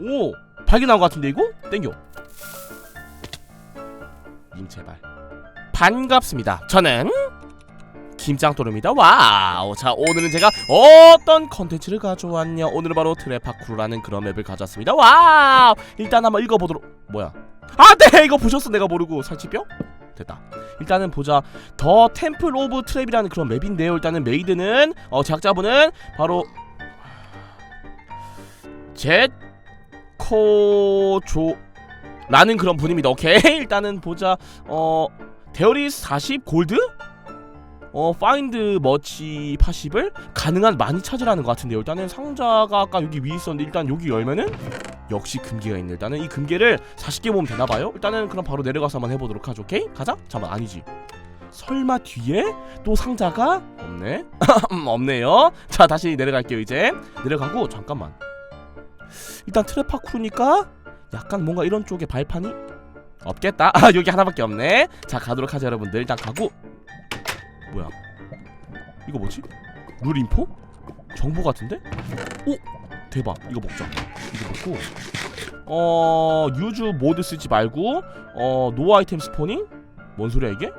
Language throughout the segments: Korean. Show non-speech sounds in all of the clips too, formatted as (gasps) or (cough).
오 발견한 것 같은데 이거? 땡겨. 님 제발. 반갑습니다. 저는 김장도르입니다. 와우. 자 오늘은 제가 어떤 컨텐츠를 가져왔냐? 오늘은 바로 트레파쿠르라는 그런 맵을 가져왔습니다. 와우. 일단 한번 읽어보도록 뭐야? 아네 이거 보셨어? 내가 모르고. 살치뼈? 됐다. 일단은 보자. 더 템플 오브 트랩이라는 그런 맵인데요. 일단은 메이드는 어 제작자분은 바로 제 코조 라는 그런 분입니다. 오케이. (laughs) 일단은 보자. 어 데어리스 40 골드? 어 파인드 머치 80을 가능한 많이 찾으라는 것 같은데요. 일단은 상자가 아까 여기 위에 있었는데 일단 여기 열면은 역시 금괴가 있네. 일단은 이 금괴를 40개 모으면 되나 봐요. 일단은 그럼 바로 내려가서 한번 해보도록 하죠. 오케이? 가자. 잠깐 아니지. 설마 뒤에 또 상자가 없네? (laughs) 음, 없네요. 자 다시 내려갈게요 이제. 내려가고 잠깐만 일단 트레파쿠니까 약간 뭔가 이런 쪽에 발판이 없겠다 아 여기 하나밖에 없네 자 가도록 하죠 여러분들 일단 가고 뭐야 이거 뭐지? 룰 인포? 정보 같은데? 오! 대박 이거 먹자 이거 먹고 어 유즈 모드 쓰지 말고 어 노 아이템 스포닝? 뭔 소리야 이게?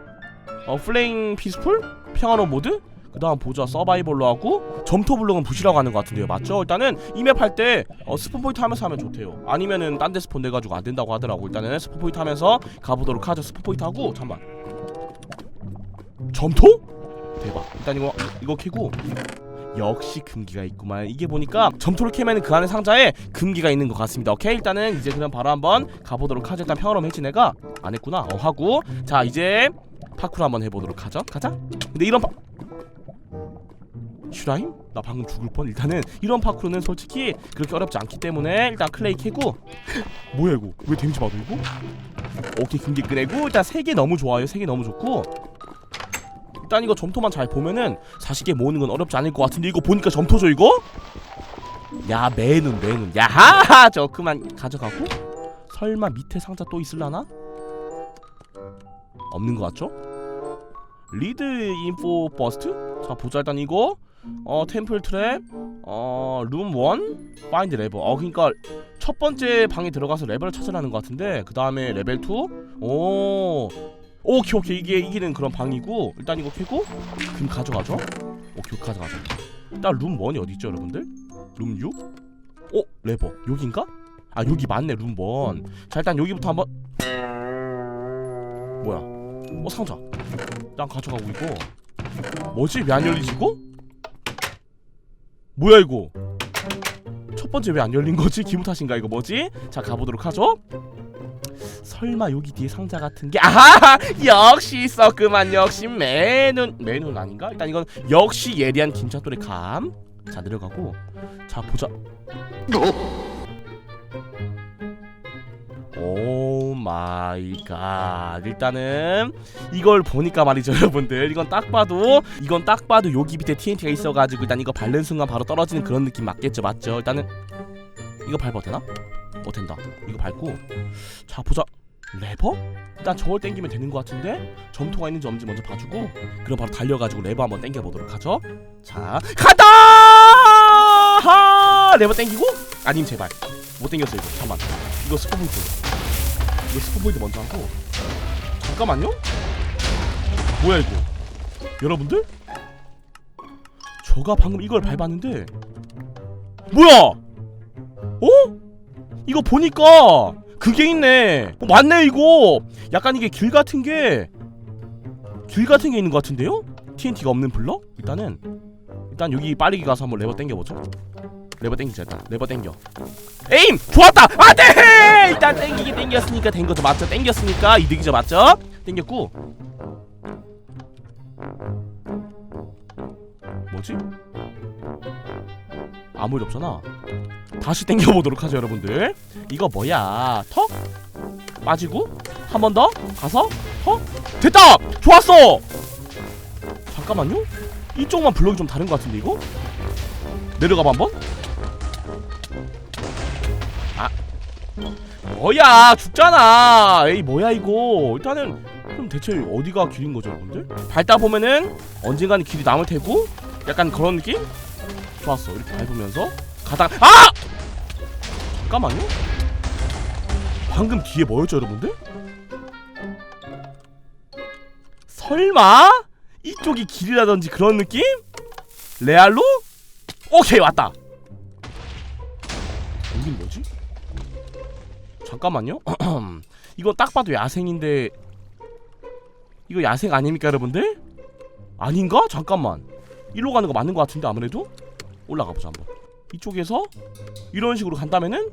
어 플레잉 피스풀? 평화로운 모드? 그 다음 보자 서바이벌로 하고 점토 블록은 부시라고 하는 것 같은데요. 맞죠? 일단은 이맵 할때 어, 스폰 포인트 하면서 하면 좋대요. 아니면은 딴 데 스폰 돼가지고 안 된다고 하더라고. 일단은 스폰 포인트 하면서 가보도록 하죠. 스폰 포인트 하고 잠만. 점토? 대박. 일단 이거 이거 캐고. 역시 금기가 있구만. 이게 보니까 점토를 캐면 그 안에 상자에 금기가 있는 것 같습니다. 오케이? 일단은 이제 그럼 바로 한번 가보도록 하죠. 일단 평화로움 해지 내가 안 했구나. 어 하고. 자 이제 파쿠르 한번 해보도록 하죠. 가자. 근데 이런 파... 슈라임? 나 방금 죽을 뻔 일단은 이런 파쿠르는 솔직히 그렇게 어렵지 않기 때문에 일단 클레이 캐고 (laughs) 뭐야 이거 왜 데미지 받아 이거? 오케이 금기 끄내고 일단 세개 너무 좋아요 세개 너무 좋고 일단 이거 점토만 잘 보면은 40개 모으는 건 어렵지 않을 것 같은데 이거 보니까 점토죠 이거? 야 매눈 매눈 야하 저 그만 가져가고 설마 밑에 상자 또 있을라나? 없는 것 같죠? 리드 인포 버스트? 자 보자 일단 이거. 어 템플 트랩. 어룸1 파인드 레버 어 그니까 첫 번째 방에 들어가서 레벨을 찾으라는 것 같은데 그 다음에 레벨 2오. 오케이 오케이. 이게 이기는 그런 방이고 일단 이거 캐고. 금 가져가죠. 오케이 가져가자. 일단 룸 1이 어디 있죠 여러분들? 룸 6? 어 레버. 여긴가? 아 여기 맞네 룸 1 자 일단 여기부터 한번. 뭐야? 어 상자. 일단 가져가고 이거 뭐지? 왜 안 열리지 이거? 뭐야 이거? 첫 번째 왜 안 열린 거지? 기분 탓인가 이거 뭐지? 자 가보도록 하죠. 설마 여기 뒤에 상자 같은 게 아하! 역시 있었구만. 역시 매눈 매눈 아닌가? 일단 이건 역시 예리한 김차돌의 감 자 내려가고. 자 보자. 오 마이 갓. 일단은 이걸 보니까 말이죠 (laughs) 여러분들. 이건 딱 봐도 이건 딱 봐도 여기 밑에 TNT가 있어가지고 일단 이거 밟는 순간 바로 떨어지는 그런 느낌 맞겠죠? 맞죠? 일단은 이거 밟아도 되나? 어 된다. 이거 밟고. 자 보자. 레버? 일단 저걸 땡기면 되는 것 같은데? 점토가 있는지 없는지 먼저 봐주고. 그럼 바로 달려가지고 레버 한번 땡겨보도록 하죠. 자 간다! 하! 레버 땡기고? 아님 제발. 못 땡겼어 이거. 잠깐만. 이거 스포 포인트 이거 스포포인트 먼저 하고 잠깐만요 뭐야 이거 여러분들 저가 방금 이걸 밟았는데 뭐야 어? 이거 보니까 그게 있네. 어, 맞네 이거. 약간 이게 길 같은 게 길 같은 게 있는 것 같은데요? TNT가 없는 블럭? 일단은 일단 여기 빠르게 가서 한번 레버 당겨 보죠. 레버 일단. 레버 당겨. 에임 좋았다. 안돼. 일단 당기기 당겼으니까 된 거죠 맞죠? 당겼으니까 이득이죠 맞죠? 당겼고. 뭐지? 아무 일 없잖아. 다시 당겨보도록 하죠 여러분들 이거 뭐야 턱? 빠지고 한 번 더 가서 턱? 됐다! 좋았어! 잠깐만요 이쪽만 블럭이 좀 다른 것 같은데 이거? 내려가봐 한번 뭐야 죽잖아 에이 뭐야 이거 일단은 그럼 대체 어디가 길인 거죠 여러분들? 밟다 보면은 언젠가는 길이 남을 테고 약간 그런 느낌? 좋았어 이렇게 밟으면서 가다가 아! 잠깐만요 방금 뒤에 뭐였죠 여러분들? 설마? 이쪽이 길이라든지 그런 느낌? 레알로? 오케이 왔다 잠깐만요 (clears throat) 이거 딱 봐도 야생인데 이거 야생 아닙니까 여러분들? 아닌가? 잠깐만 일로 가는 거 맞는 거 같은데 아무래도? 올라가 보자 한번 이쪽에서 이런 식으로 간다면은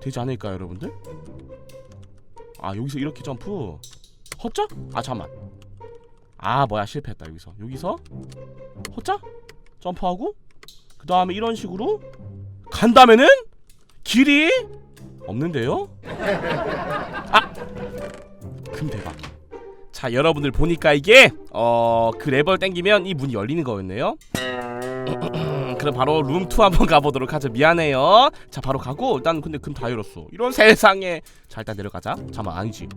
되지 않을까요 여러분들? 아 여기서 이렇게 점프 허짜? 아 잠만 아 뭐야 실패했다 여기서 여기서 허짜? 점프하고 그 다음에 이런 식으로 간다면은 길이 없는데요? 아! 금 대박 자 여러분들 보니까 이게 어 그 레버를 당기면 이 문이 열리는 거였네요. (clears throat) 그럼 바로 룸2 한번 가보도록 하죠. 미안해요. 자 바로 가고 일단 근데 금 다 열었어. 이런 세상에. 자 일단 내려가자. 잠깐 아니지.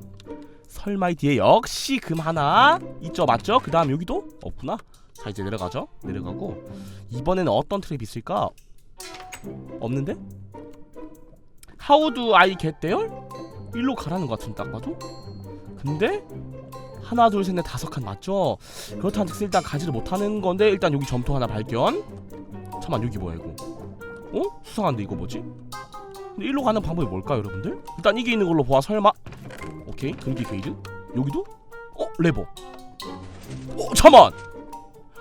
설마 이 뒤에 역시 금 하나 있죠? 맞죠? 그 다음 여기도? 없구나. 자 이제 내려가죠. 내려가고. 이번에는 어떤 트랩이 있을까? 없는데? How do I get there? 일로 가라는 것 같은데 딱 봐도 근데 하나 둘 셋 넷 다섯 칸 맞죠? 그렇다는 뜻은 일단 가지를 못하는 건데 일단 여기 점토 하나 발견 잠깐만 여기 뭐야 이거 어? 수상한데 이거 뭐지? 근데 일로 가는 방법이 뭘까요 여러분들? 일단 이게 있는 걸로 보아 설마 오케이 금기 게이드 여기도? 어? 레버 어? 잠만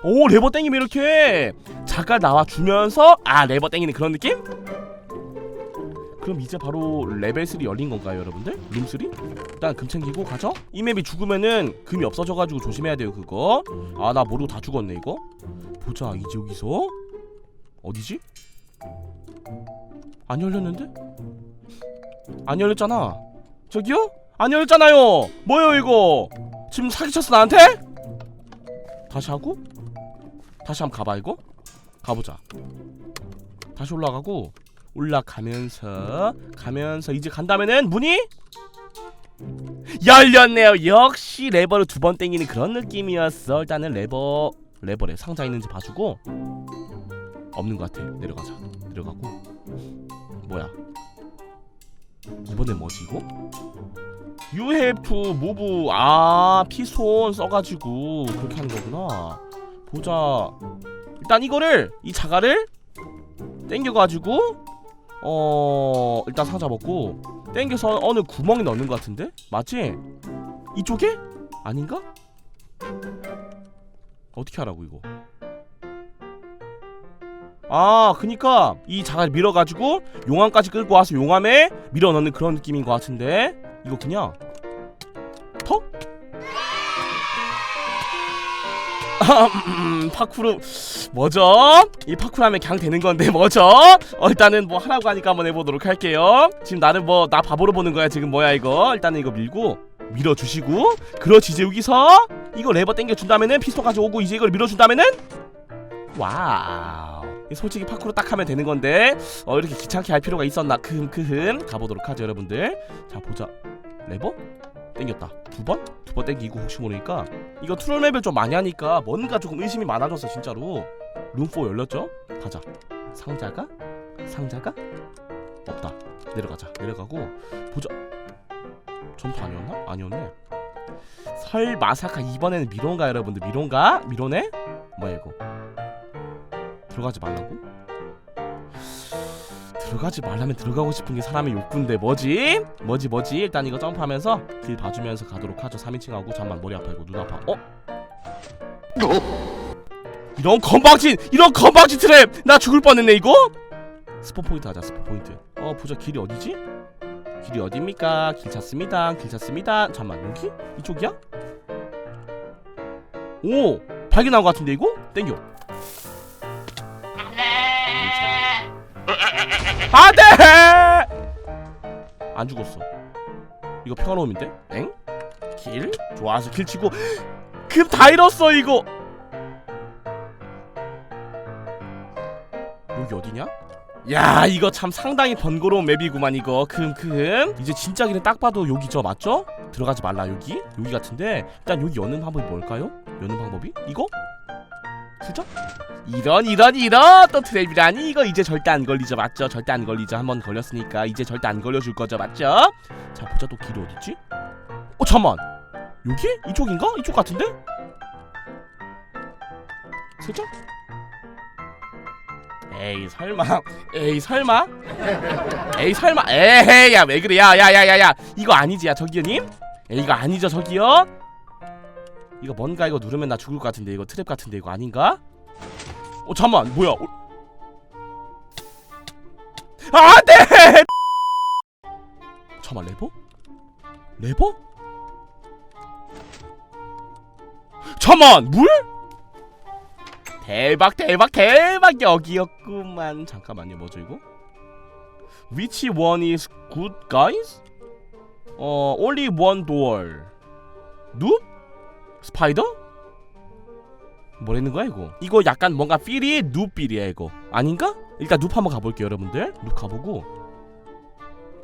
오 레버 땡기면 이렇게 잠깐 나와주면서 아 레버 땡기는 그런 느낌? 그럼 이제 바로 레벨 3 열린 건가요 여러분들? 룸 3? 일단 금 챙기고 가죠 이 맵이 죽으면은 금이 없어져가지고 조심해야 돼요 그거 아 나 모르고 다 죽었네 이거 보자 이제 여기서 어디지? 안 열렸는데? 안 열렸잖아 저기요? 안 열렸잖아요 뭐예요 이거 지금 사기쳤어 나한테? 다시 하고 다시 한번 가봐 이거 가보자 다시 올라가고 올라가면서 가면서 이제 간다면은 문이 열렸네요. 역시 레버를 두 번 땡기는 그런 느낌이었어. 일단은 레버 레버래. 상자 있는지 봐주고. 없는 것 같아. 내려가자 내려가고. 뭐야? 이번엔 뭐지 이거? To move 아 피손 써가지고 그렇게 하는 거구나. 보자. 일단 이거를 이 자갈을 땡겨가지고 어 일단 상자 먹고 땡겨서 어느 구멍에 넣는 것 같은데 맞지? 이쪽에? 아닌가? 어떻게 하라고 이거 아 그니까 이 자갈 밀어가지고 용암까지 끌고 와서 용암에 밀어 넣는 그런 느낌인 것 같은데 이거 그냥 턱? 파쿠르. 뭐죠? 이 파쿠르 하면 그냥 되는 건데 뭐죠? 어, 일단은 뭐 하라고 하니까 한번 해보도록 할게요. 지금 나를 뭐 나 바보로 보는 거야 지금 뭐야 이거? 일단은 이거 밀고 밀어주시고 그렇지 이제 여기서 이거 레버 당겨준다면은 피스톤까지 오고 이제 이걸 밀어준다면은? 와우. 솔직히 파쿠르 딱 하면 되는 건데 어 이렇게 귀찮게 할 필요가 있었나? 크흠 크흠. 가보도록 하죠 여러분들. 자 보자. 레버 땡겼다 두 번? 두 번 땡기고 혹시 모르니까 이거 트롤 맵을 좀 많이 하니까 뭔가 조금 의심이 많아졌어 진짜로 룸4 열렸죠? 가자 상자가? 상자가? 없다 내려가자 내려가고 보자 점프 아니었나? 아니었네 설 마사카 이번에는 미로인가 여러분들 미로인가? 미로네? 뭐야 이거 들어가지 말라고? 들어가지 말라면 들어가고 싶은 게 사람의 욕구인데 뭐지? 뭐지 뭐지? 일단 이거 점프하면서 길 봐주면서 가도록 하죠 3인칭하고 잠만 머리 아파 이거 눈 아파 어? 이런 건방진 이런 건방진 트랩 나 죽을 뻔했네 이거 스포 포인트 하자 스포 포인트 어 보자 길이 어디지? 길이 어딥니까? 길 찾습니다 길 찾습니다 잠만 여기? 이쪽이야? 오 발견한 것 같은데 이거? 땡겨 안돼! 안 죽었어. 이거 평화로움인데? 엥? 길? 좋아서 길 치고 급다 잃었어 이거. 여기 어디냐? 야 이거 참 상당히 번거로운 맵이구만 이거 큼큼 이제 진짜 길은 딱 봐도 여기죠 맞죠? 들어가지 말라 여기 여기 같은데 일단 여기 여는 방법이 뭘까요? 여는 방법이? 이거? 슬쩍 이런 이런 이런! 또 트랩이라니 이거 이제 절대 안 걸리죠 맞죠? 절대 안 걸리죠. 한번 걸렸으니까 이제 절대 안 걸려줄 거죠 맞죠? 자 보자 또 길이 어딨지? 어 잠만! 여기? 이쪽인가? 이쪽 같은데? 슬쩍 에이 설마. 에이 설마? 에이 설마. 에이 야왜 그래? 야야야야야. 이거 아니지 야 저기요님? 에이 이거 아니죠 저기요? 이거 뭔가 이거 누르면 나 죽을 것 같은데 이거 트랩 같은데 이거 아닌가 어 잠만 뭐야? 어... 안돼! 잠만 레버? 레버? 잠만 물? 대박 대박 대박! 여기였구만. 잠깐만요 뭐죠 이거? Which one is good guys? 어 only one door. 눕? 스파이더? 뭐라는 거야 이거 이거 약간 뭔가 필이 눕필이야 이거 아닌가? 일단 눕 한번 가볼게요 여러분들 눕 가보고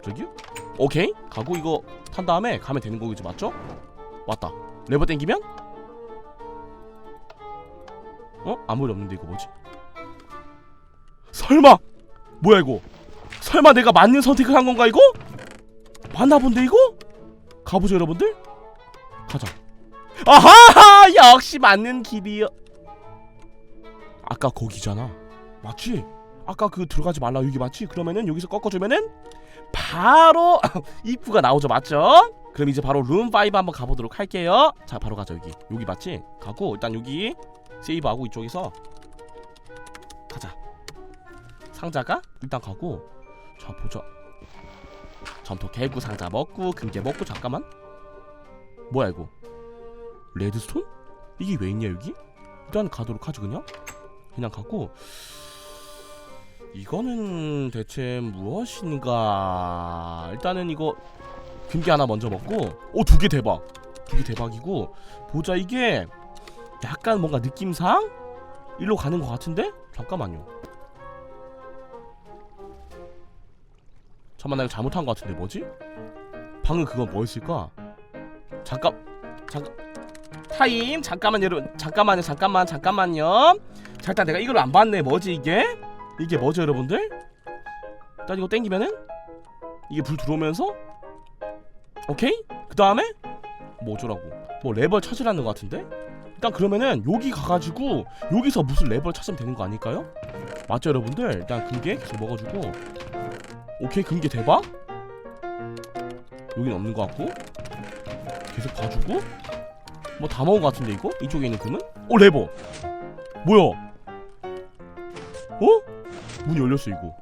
저기요? 오케이 가고 이거 탄 다음에 가면 되는 거겠지 맞죠? 왔다 레버 땡기면 어? 아무 일 없는데 이거 뭐지? 설마 뭐야 이거 설마 내가 맞는 선택을 한 건가 이거? 맞나 본데 이거? 가보죠 여러분들 가자 아하 역시 맞는 길이요 아까 거기잖아 맞지? 아까 그 들어가지 말라 여기 맞지? 그러면은 여기서 꺾어주면은 바로 (laughs) 입구가 나오죠 맞죠? 그럼 이제 바로 룸 5 한번 가보도록 할게요 자 바로 가자 여기 여기 맞지? 가고 일단 여기 세이브하고 이쪽에서 가자 상자가 일단 가고 자 보자 점토 개구 상자 먹고 금괴 먹고 잠깐만 뭐야 이거 레드스톤? 이게 왜 있냐 여기? 일단 가도록 하죠 그냥 그냥 가고 이거는 대체 무엇인가? 일단은 이거 금괴 하나 먼저 먹고 오 두 개 대박. 두 개 대박이고 보자 이게 약간 뭔가 느낌상 일로 가는 것 같은데? 잠깐만요. 잠깐만 나 이거 잘못한 것 같은데 뭐지? 방금 그건 뭐였을까? 잠깐 잠깐 타임. 잠깐만 여러분. 잠깐만요 잠깐만 잠깐만요. 잠깐 내가 이걸 안 봤네. 뭐지 이게? 이게 뭐죠 여러분들? 일단 이거 땡기면은? 이게 불 들어오면서? 오케이? 그 다음에? 뭐 어쩌라고. 뭐 레버 찾으라는 것 같은데? 일단 그러면은 여기 가가지고 여기서 무슨 레버 찾으면 되는 거 아닐까요? 맞죠 여러분들? 일단 금괴 계속 먹어주고. 오케이 금괴 대박. 여긴 없는 것 같고. 계속 봐주고 뭐 다 먹은 것 같은데 이거? 이쪽에 있는 금은? 어 레버 뭐야 어? 문이 열렸어 이거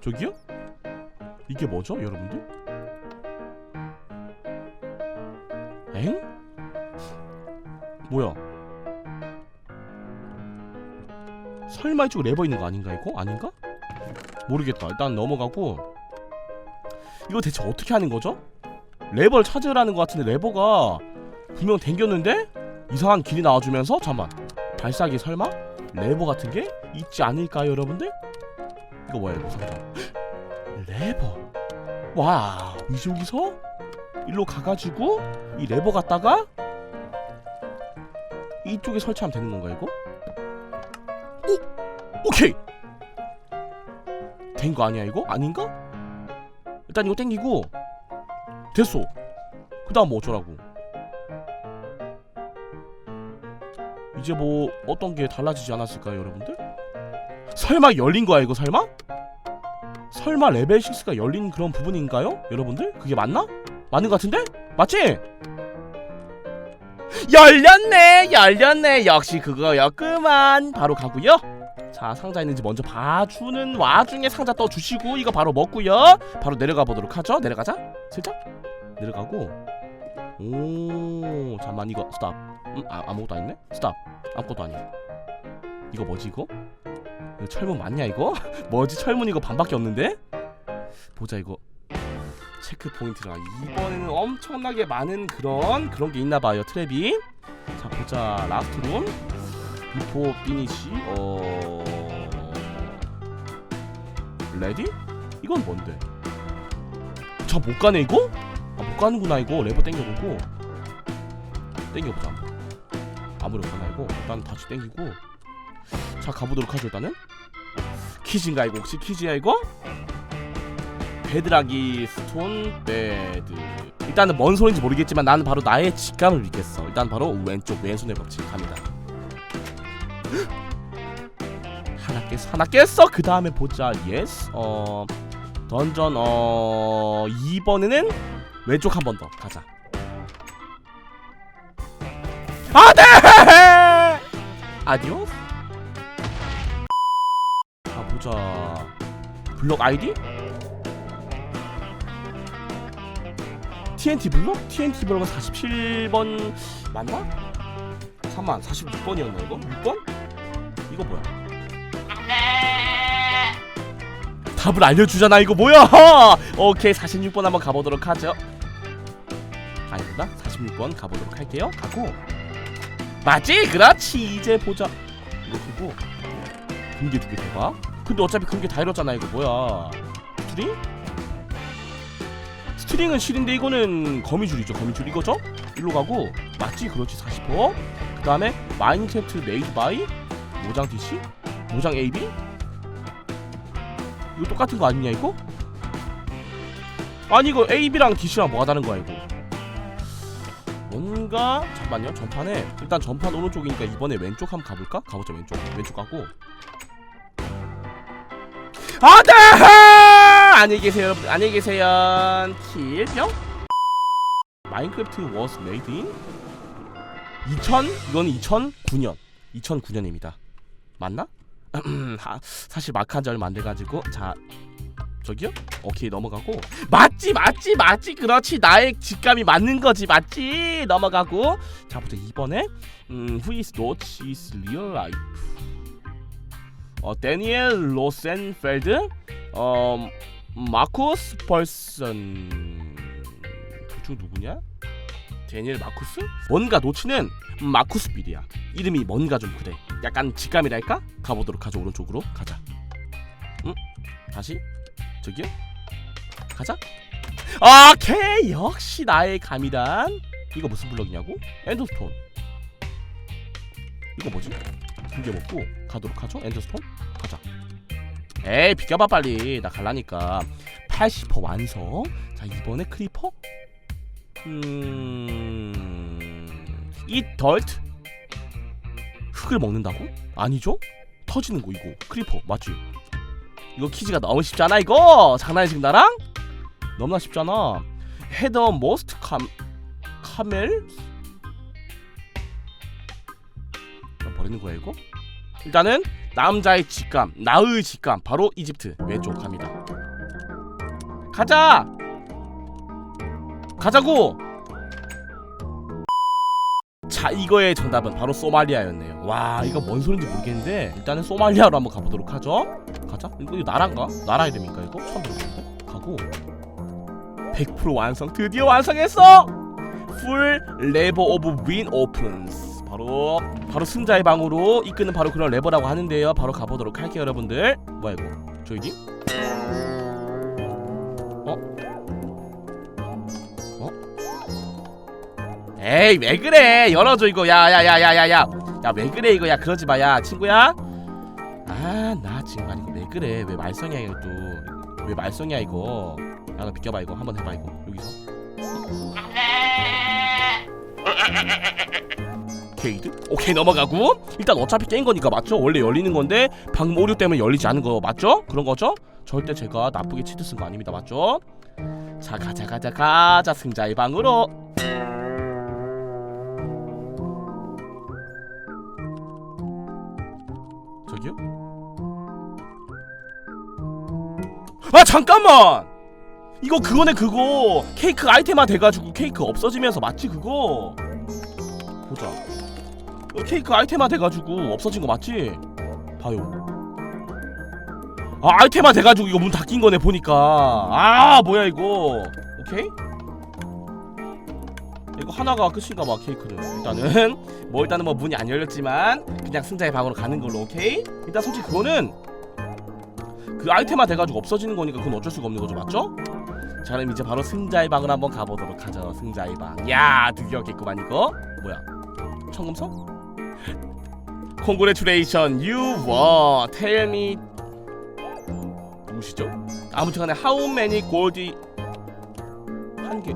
저기요? 이게 뭐죠 여러분들? 엥? 뭐야 설마 이쪽 레버 있는 거 아닌가 이거? 아닌가? 모르겠다 일단 넘어가고 이거 대체 어떻게 하는 거죠? 레버를 찾으라는 것 같은데 레버가 분명 댕겼는데 이상한 길이 나와주면서 잠만 발사기 설마 레버 같은 게 있지 않을까요 여러분들? 이거 뭐야 이거 상자 레버 와 여기서 일로 가가지고 이 레버 갖다가 이쪽에 설치하면 되는 건가 이거? 오 오케이 된 거 아니야 이거 아닌가? 일단 이거 땡기고 됐어. 그 다음 뭐 어쩌라고. 이제 뭐 어떤 게 달라지지 않았을까요, 여러분들? 설마 열린 거야, 이거 설마? 설마 레벨 6가 열린 그런 부분인가요? 여러분들? 그게 맞나? 맞는 것 같은데? 맞지? 열렸네! 열렸네! 역시 그거였구만! 바로 가고요 자, 상자 있는지 먼저 봐주는 와중에 상자 떠주시고 이거 바로 먹고요 바로 내려가 보도록 하죠. 내려가자. 슬쩍 내려가고 오 잠만 이거 스탑. 음, 아, 아무것도 아니네? 스탑. 아무것도 아니야. 이거 뭐지 이거? 이거 철문 맞냐 이거? (laughs) 뭐지 철문 이거 반밖에 없는데? 보자 이거. 체크 포인트가 이번에는 엄청나게 많은 그런 그런 게 있나 봐요 트랩이. 자 보자 라스트 룸 비포 피니시 어. 레디? 이건 뭔데? 자못 가네 이거? 아 못 가는구나 이거. 레버 땡겨보고. 땡겨보자. 아무렇거나 이거 일단 다시 땡기고. 자 가보도록 하죠 일단은. 퀴즈인가 이거 혹시? 퀴즈야 이거? 베드라기 스톤 베드. 일단은 뭔 소리인지 모르겠지만 나는 바로 나의 직감을 믿겠어. 일단 바로 왼쪽 왼손의 법칙 갑니다. (gasps) 하나 깼어 하나 깼어. 그 다음에 보자. 예스 어 던전 어 2번에는 왼쪽 한 번 더 가자 아네 아디오스 자 보자 블록 아이디 TNT 블록? TNT 블록은 47번 맞나? 3만 46번이었나 이거? 6번? 이거 뭐야? 답을 알려주잖아 이거 뭐야 (laughs) 오케이 46번 한번 가보도록 하죠 아니구나 46번 가보도록 할게요 가고 맞지? 그렇지 이제 보자 이거 두고 금괴 두개 대박 근데 어차피 금괴 다 잃었잖아 이거 뭐야 스트링? 스트링은 실인데 이거는 거미줄이죠 거미줄 이거죠? 일로 가고 맞지? 그렇지 40%. 그 다음에 마인크래프트 메이드 바이 모장 DC? 모장 AB? 이거 똑같은 거 아니냐 이거? 아니 이거 AB랑 DC랑 뭐가 다른 거야 이거 뭔가? 잠깐만요 전판에 일단 전판 오른쪽이니까 이번에 왼쪽 한번 가볼까? 가보자 왼쪽. 왼쪽 가고. 안돼 안녕히 계세요 여러분. 안녕히 계세요. 킬뿅 마인크래프트 was made in? 2000 이건 2009년. 2009년입니다. 맞나? 하, (clears throat) 사실 마크 한 지 얼마 안 돼가지고 자 저기요? 오케이 넘어가고. 맞지 맞지 맞지. 그렇지. 나의 직감이 맞는 거지. 맞지? 넘어가고. 자 보자 이번에 음 who is not is real life. 어 데니엘 로센펠드 어 마쿠스 펄슨 둘중 누구냐? 데니엘 마쿠스? 뭔가 노치는 마쿠스 빌이야 이름이 뭔가 좀 그래. 약간 직감이랄까? 가보도록 하죠. 오른쪽으로 가자. 응? 다시 저기요? 가자. 오케이 역시 나의 감이란. 이거 무슨 블럭이냐고? 엔더스톤 이거 뭐지? 두개 먹고 가도록 하죠? 엔더스톤 가자. 에이 비켜봐 빨리. 나 갈라니까. 80% 완성. 자 이번에 크리퍼? 음 이 덜트? 흙을 먹는다고? 아니죠? 터지는 거 이거. 크리퍼 맞지? 이거 퀴즈가 너무 쉽잖아 이거? 장난해 지금 나랑? 너무나 쉽잖아. 헤더 모스트 캄 카멜? 버리는 거야 이거? 일단은 남자의 직감 나의 직감 바로 이집트 왼쪽 갑니다. 가자! 가자고! 자 이거의 정답은 바로 소말리아였네요. 와 이거 뭔 소린지 모르겠는데 일단은 소말리아로 한번 가보도록 하죠 가자? 이거 나라인가? 나라 이름인가 이거? 처음 들어보는데? 가고. 100% 완성. 드디어 완성했어! 풀 레버 오브 윈 오픈스 바로 바로 승자의 방으로 이끄는 바로 그런 레버라고 하는데요. 바로 가보도록 할게요 여러분들. 뭐야 이거? 저희님? 어? 어? 에이 왜 그래? 열어줘 이거. 야야야야야야. 야 왜 그래 이거? 야 그러지 마 야 친구야. 아 나 지금 이거 왜 말썽이야 이거 또왜 말썽이야 이거 야너 비켜봐 이거 한번 해봐 이거 여기서 게이드? 오케이 넘어가고 일단 어차피 게임 거니까 맞죠? 원래 열리는 건데 방금 오류 때문에 열리지 않은 거 맞죠? 그런 거죠? 절대 제가 나쁘게 치트 쓴 거 아닙니다 맞죠? 자 가자 가자 가자 승자의 방으로 저기요? 아 잠깐만! 이거 그거네 그거 케이크 아이템화 돼가지고 케이크 없어지면서 맞지 그거 보자 어, 케이크 아이템화 돼가지고 없어진 거 맞지? 봐요 아 아이템화 돼가지고 이거 문 닫힌 거네 보니까 아 뭐야 이거 오케이? 이거 하나가 끝인가 봐 케이크는 일단은 뭐 일단은 뭐 문이 안 열렸지만 그냥 승자의 방으로 가는 걸로 오케이? 일단 솔직히 그거는 그 아이템화 돼가지고 없어지는 거니까 그건 어쩔 수가 없는 거죠 맞죠? 자 그럼 이제 바로 승자의 방을 한번 가보도록 하죠 승자의 방야 드디어 겠구만 이거 뭐야 청금석? Won. Tell me 누구시죠? 아무튼 간에 how many gold 한 개.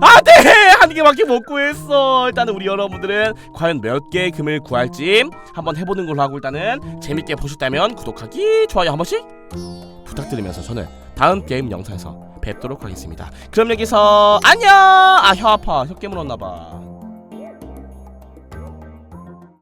아, 네! 한 개밖에 못 구했어. 일단은 우리 여러분들은 과연 몇 개의 금을 구할지 한번 해보는 걸로 하고 일단은 재밌게 보셨다면 구독하기, 좋아요 한 번씩 부탁드리면서 저는 다음 게임 영상에서 뵙도록 하겠습니다. 그럼 여기서 안녕! 아, 혀 아파. 혀 깨물었나 봐.